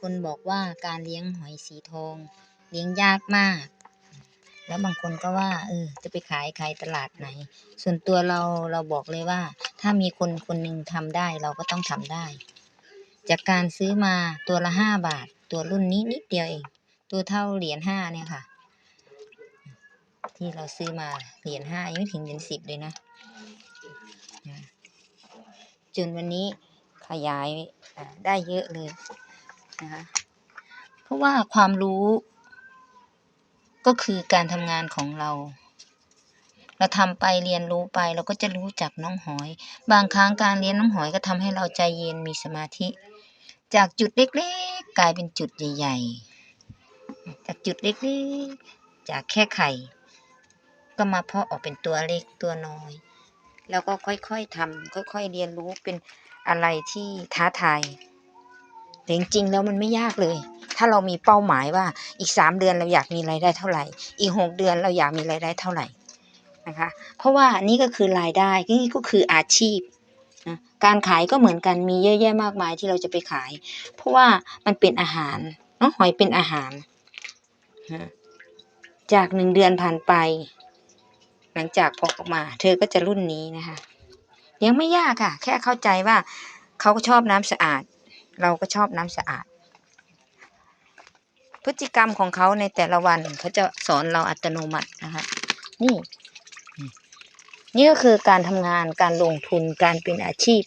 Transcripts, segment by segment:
คนบอกว่าการเลี้ยงหอยสีทอง เลี้ยงยากมาก แล้วบางคนก็ว่า เออ จะไปขายขายตลาดไหน ส่วนตัวเราเราบอกเลยว่า ถ้ามีคนคนหนึ่งทำได้เราก็ต้องทำได้ จากการซื้อมาตัวละห้าบาท ตัวรุ่นนี้นิดเดียวเอง ตัวเท่าเหรียญห้าเนี่ยค่ะ ที่เราซื้อมาเหรียญห้ายังไม่ถึงเหรียญสิบเลยนะจนวันนี้ขยายได้เยอะเลย นะคะ เพราะว่าความรู้ก็คือการทำงานของเรา เราทำไปเรียนรู้ไปเราก็จะรู้จักน้องหอย บางครั้งการเลี้ยงน้องหอยก็ทำให้เราใจเย็นมีสมาธิ จากจุดเล็กๆ กลายเป็นจุดใหญ่ ๆ จากจุดเล็กๆ จากแค่ไข่ ก็มาเพาะออกเป็นตัวเล็กตัวน้อย แล้วก็ค่อยๆทำค่อย ๆ เรียนรู้เป็นอะไรที่ท้าทาย แต่จริงๆแล้วมันไม่ยากเลย ถ้าเรามีเป้าหมายว่าอีกสามเดือนเราอยากมีรายได้เท่าไหร่ อีกหกเดือนเราอยากมีรายได้เท่าไหร่นะคะเพราะว่านี่ก็คือรายได้นี่ก็คืออาชีพนะการขายก็เหมือนกันมีเยอะแยะมากมายที่เราจะไปขาย เพราะว่ามันเป็นอาหารเน้องหอยเป็นอาหาร จากหนึ่งเดือนผ่านไป หลังจากพอกออกมา เธอก็จะรุ่นนี้นะคะเลี้ยงไม่ยากค่ะ แค่เข้าใจว่าเขาชอบน้ำสะอาด เราก็ชอบน้ำสะอาด พฤติกรรมของเขาในแต่ละวันเขาจะสอนเราอัตโนมัตินะคะ นี่ นี่ก็คือการทำงานการลงทุนการเป็นอาชีพ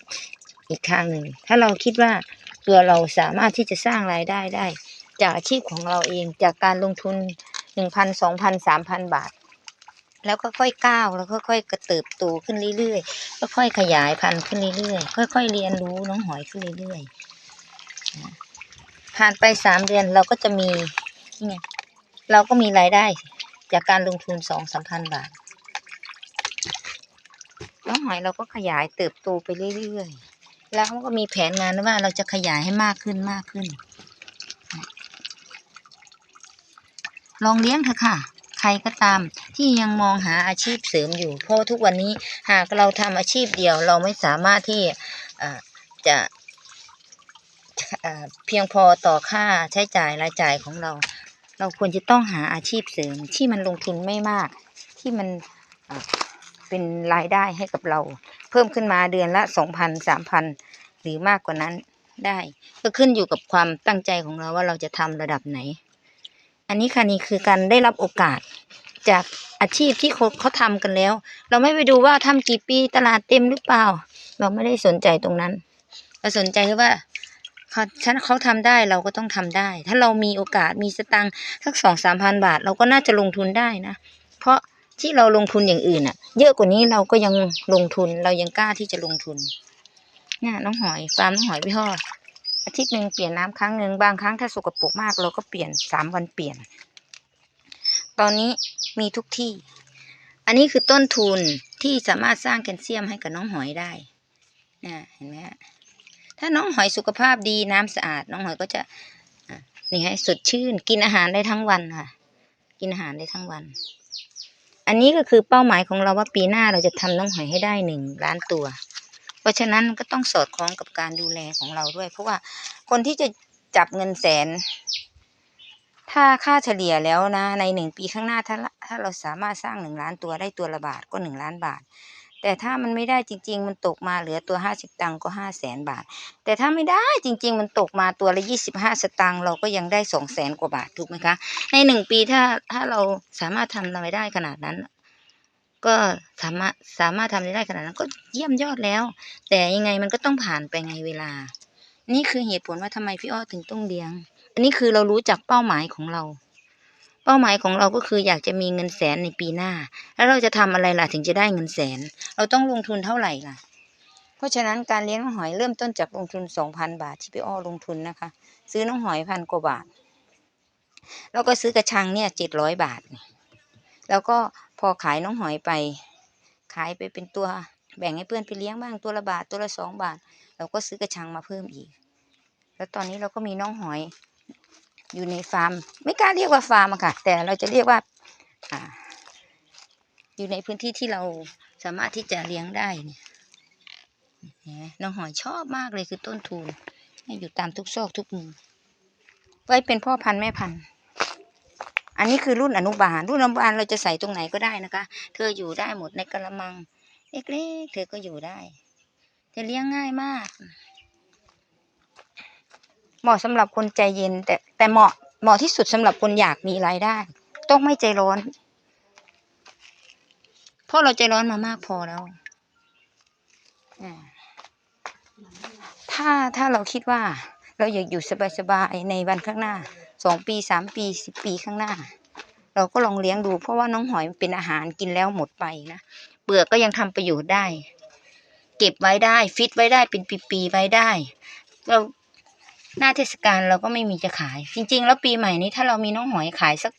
อีกทางหนึ่ง ถ้าเราคิดว่าตัวเราสามารถที่จะสร้างรายได้ได้ จากอาชีพของเราเองจากการลงทุนหนึ่งพันสองพันสามพันบาท แล้วก็ค่อยก้าวแล้วก็ค่อยกระเติบโตขึ้นเรื่อยๆก็ค่อยขยายพันธุ์ขึ้นเรื่อยๆค่อย ๆ เรียนรู้น้องหอยขึ้นเรื่อยๆ ผ่านไปสามเดือนเราก็จะมีนี่ไงเราก็มีรายได้จากการลงทุนสองสามพันบาทน้องหอยเราก็ขยายเติบโตไปเรื่อยๆ แล้วเขาก็มีแผนงานว่าเราจะขยายให้มากขึ้นมากขึ้น ลองเลี้ยงเถอะค่ะ ใครก็ตามที่ยังมองหาอาชีพเสริมอยู่ เพราะทุกวันนี้หากเราทำอาชีพเดียว เราไม่สามารถที่จะ เพียงพอต่อค่าใช้จ่ายรายจ่ายของเรา เราควรจะต้องหาอาชีพเสริมที่มันลงทุนไม่มาก ที่มันเป็นรายได้ให้กับเรา เพิ่มขึ้นมาเดือนละสองพันสามพันหรือมากกว่านั้นได้ ก็ขึ้นอยู่กับความตั้งใจของเราว่าเราจะทำระดับไหน อันนี้ค่ะนี่คือการได้รับโอกาสจากอาชีพที่เขาเขาทำกันแล้ว เราไม่ไปดูว่าทำกี่ปีตลาดเต็มหรือเปล่า เราไม่ได้สนใจตรงนั้น เราสนใจแค่ว่า ฉันเขาทำได้เราก็ต้องทำได้ ถ้าเรามีโอกาสมีสตังค์สักสองสามพันบาท เราก็น่าจะลงทุนได้นะ เพราะที่เราลงทุนอย่างอื่นอะเยอะกว่านี้เราก็ยังลงทุนเรายังกล้าที่จะลงทุนเนี่ยน้องหอยฟาร์มน้องหอยพี่ห่ออาทิตย์หนึ่งเปลี่ยนน้ำครั้งหนึ่งบางครั้งถ้าสกปรกมาก เราก็เปลี่ยนสามวันเปลี่ยน ตอนนี้มีทุกที่ อันนี้คือต้นทุนที่สามารถสร้างแคลเซียมให้กับน้องหอยได้นะเห็นไหมฮะ ถ้าน้องหอยสุขภาพดีน้ำสะอาด น้องหอยก็จะนี่ไงสดชื่น กินอาหารได้ทั้งวันค่ะ กินอาหารได้ทั้งวัน อันนี้ก็คือเป้าหมายของเราว่าปีหน้าเราจะทำน้องหอยให้ได้หนึ่งล้านตัว เพราะฉะนั้นก็ต้องสอดคล้องกับการดูแลของเราด้วย เพราะว่าคนที่จะจับเงินแสน ถ้าค่าเฉลี่ยแล้วนะ ในหนึ่งปีข้างหน้าถ้าถ้าเราสามารถสร้างหนึ่งล้านตัวได้ตัวละบาทก็หนึ่งล้านบาท แต่ถ้ามันไม่ได้จริง ๆ มันตกมาเหลือตัวห้าสิบตังค์ก็ห้าแสนบาท แต่ถ้าไม่ได้จริง ๆ มันตกมาตัวละยี่สิบห้าสตังค์เราก็ยังได้สองแสนกว่าบาทถูกไหมคะ ในหนึ่งปีถ้าถ้าเราสามารถทำรายได้ขนาดนั้น ก็สามารถสามารถทำรายได้ขนาดนั้นก็เยี่ยมยอดแล้ว แต่ยังไงมันก็ต้องผ่านไปไงเวลา นี่คือเหตุผลว่าทำไมพี่อ้อถึงต้องเลี้ยง อันนี้คือเรารู้จักเป้าหมายของเรา เป้าหมายของเราก็คืออยากจะมีเงินแสนในปีหน้า แล้วเราจะทำอะไรล่ะถึงจะได้เงินแสน เราต้องลงทุนเท่าไหร่ล่ะ เพราะฉะนั้นการเลี้ยงน้องหอยเริ่มต้นจากลงทุนสองพันบาทที่พี่อ้อลงทุนนะคะ ซื้อน้องหอยพันกว่าบาท แล้วก็ซื้อกระชังเนี่ยเจ็ดร้อยบาท แล้วก็พอขายน้องหอยไป ขายไปเป็นตัวแบ่งให้เพื่อนไปเลี้ยงบ้างตัวละบาทตัวละสองบาท เราก็ซื้อกระชังมาเพิ่มอีก แล้วตอนนี้เราก็มีน้องหอย อยู่ในฟาร์ม ไม่กล้าเรียกว่าฟาร์มค่ะ แต่เราจะเรียกว่าอ่า อยู่ในพื้นที่ที่เราสามารถที่จะเลี้ยงได้เนี่ยเห็นไหมน้องหอยชอบมากเลยคือต้นทุนอยู่ตามทุกซอกทุกมุมไว้เป็นพ่อพันธุ์แม่พันธุ์อันนี้คือรุ่นอนุบาล รุ่นอนุบาลเราจะใส่ตรงไหนก็ได้นะคะ เธออยู่ได้หมดในกระมัง เล็กๆเธอก็อยู่ได้จะเลี้ยงง่ายมาก เหมาะสำหรับคนใจเย็น แต่แต่เหมาะเหมาะที่สุดสำหรับคนอยากมีรายได้ ต้องไม่ใจร้อนเพราะเราใจร้อนมามากพอแล้วถ้าถ้าเราคิดว่า เราอยากอยู่สบายๆในวันข้างหน้าสองปีสามปีสิบปีข้างหน้า เราก็ลองเลี้ยงดู เพราะว่าน้องหอยเป็นอาหารกินแล้วหมดไปนะเปลือกก็ยังทำประโยชน์ได้ เก็บไว้ได้ ฟิตไว้ได้เป็นปีๆไว้ได้ เรา หน้าเทศกาลเราก็ไม่มีจะขาย จริง ๆ แล้วปีใหม่นี้ถ้าเรามีน้องหอยขายสัก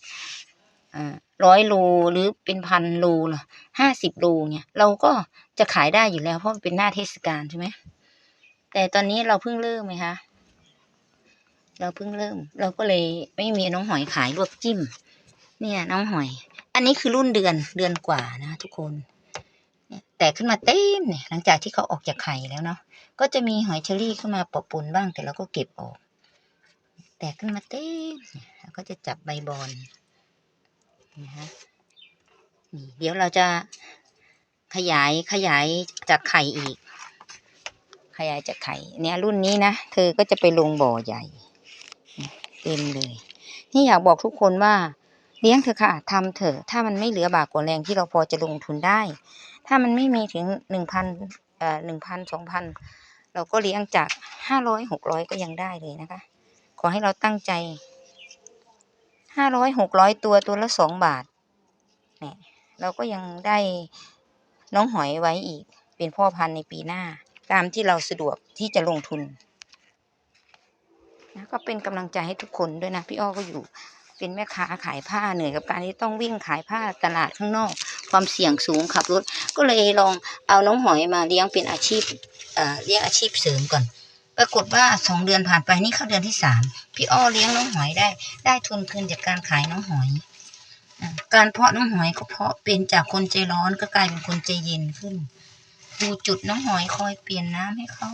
ร้อยโลหรือเป็นพันโลหรอห้าสิบโลเนี่ย เราก็จะขายได้อยู่แล้วเพราะเป็นหน้าเทศกาลใช่ไหมแต่ตอนนี้เราเพิ่งเริ่มไหมคะเราเพิ่งเริ่ม เราก็เลยไม่มีน้องหอยขายลวกจิ้ม เนี่ยน้องหอย อันนี้คือรุ่นเดือนเดือนกว่านะทุกคน แตกขึ้นมาเต็มเนี่ยหลังจากที่เขาออกจากไข่แล้วเนาะ ก็จะมีหอยเชอรี่เข้ามาปะปนบ้างแต่เราก็เก็บออก แตกขึ้นมาเต็มเนี่ยแล้วก็จะจับใบบอลนะฮะนี่เดี๋ยวเราจะขยายขยายจากไข่อีก ขยายจากไข่ เนี่ยรุ่นนี้นะเธอก็จะไปลงบ่อใหญ่เนี่ยเต็มเลย นี่อยากบอกทุกคนว่าเลี้ยงเถอะค่ะทำเถอะถ้ามันไม่เหลือบากกว่าแรงที่เราพอจะลงทุนได้ ถ้ามันไม่มีถึงหนึ่งพันเอ่อหนึ่งพันสองพัน เราก็เลี้ยงจากห้าร้อยหกร้อยก็ยังได้เลยนะคะ ขอให้เราตั้งใจห้าร้อยหกร้อยตัวตัวละสองบาทเนี่ยเราก็ยังได้น้องหอยไว้อีก เป็นพ่อพันธุ์ในปีหน้า ตามที่เราสะดวกที่จะลงทุนนะก็เป็นกำลังใจให้ทุกคนด้วยนะ พี่อ้อก็อยู่เป็นแม่ค้าขายผ้าเหนื่อยกับการที่ต้องวิ่งขายผ้าตลาดข้างนอก ความเสี่ยงสูงขับรถ ก็เลยลองเอาน้องหอยมาเลี้ยงเป็นอาชีพเลี้ยงอาชีพเสริมก่อน ปรากฏว่าสองเดือนผ่านไปนี่เข้าเดือนที่สามพี่อ้อเลี้ยงน้องหอยได้ ได้ทุนคืนจากการขายน้องหอยอการเพาะน้องหอยก็เพาะเป็นจากคนใจร้อนก็กลายเป็นคนใจเย็นขึ้น ดูจุดน้องหอยคอยเปลี่ยนน้ำให้เขา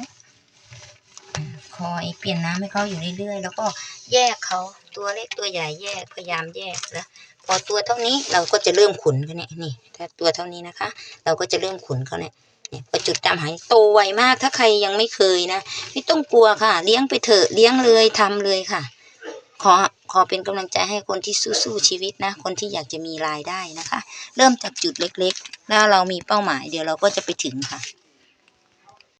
คอยเปลี่ยนน้ำให้เขาอยู่เรื่อยๆ แล้วก็แยกเขาตัวเล็กตัวใหญ่แยกพยายามแยกแล้วพอตัวเท่านี้เราก็จะเริ่มขุนกันเนี่ยนี่ถ้าตัวเท่านี้นะคะ เราก็จะเริ่มขุนเขาเนี่ยเนี่ยพอจุดดำหายโตไวมากถ้าใครยังไม่เคยนะไม่ต้องกลัวค่ะ เลี้ยงไปเถอะเลี้ยงเลยทำเลยค่ะ ขอขอเป็นกำลังใจให้คนที่สู้ๆชีวิตนะ คนที่อยากจะมีรายได้นะคะ เริ่มจากจุดเล็กๆ แล้วเรามีเป้าหมายเดี๋ยวเราก็จะไปถึงค่ะ